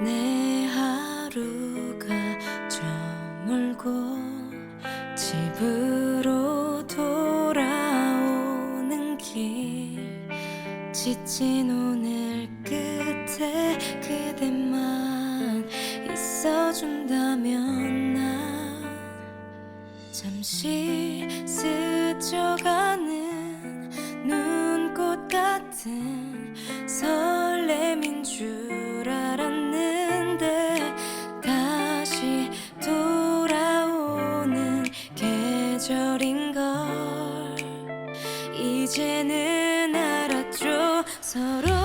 내 하루가 저물고 집으로 돌아오는 길. 지친 오늘 끝에 그대만 있어준다면 난 잠시 스쳐가는 눈꽃 같은 이제는 알았죠? 서로